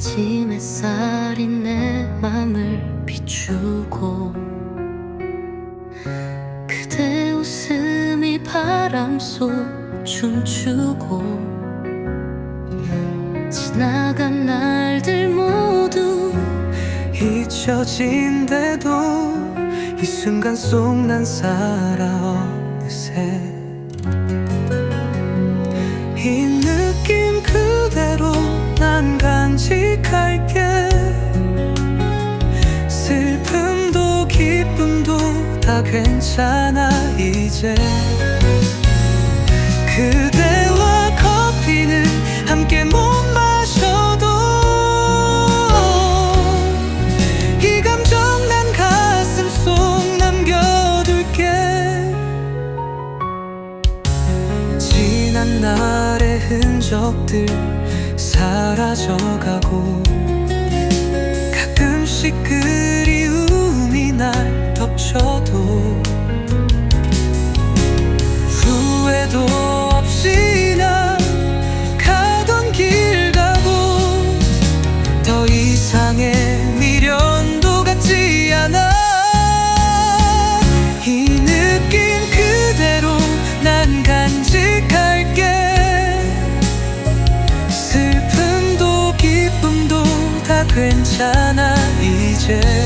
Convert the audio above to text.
햇살이 내 맘을 비추고 그대 웃음이 바람 속 춤추고 지나간 날들 모두 잊혀진데도 이 순간 속 난 살아 어 간직할게. 슬픔도 기쁨도 다 괜찮아 이제. 그대와 커피는 함께 못 마셔도 이 감정 난 가슴 속 남겨둘게. 지난 날의 흔적들 사라져가고 가끔씩 그리움이 날 덮쳐도 슬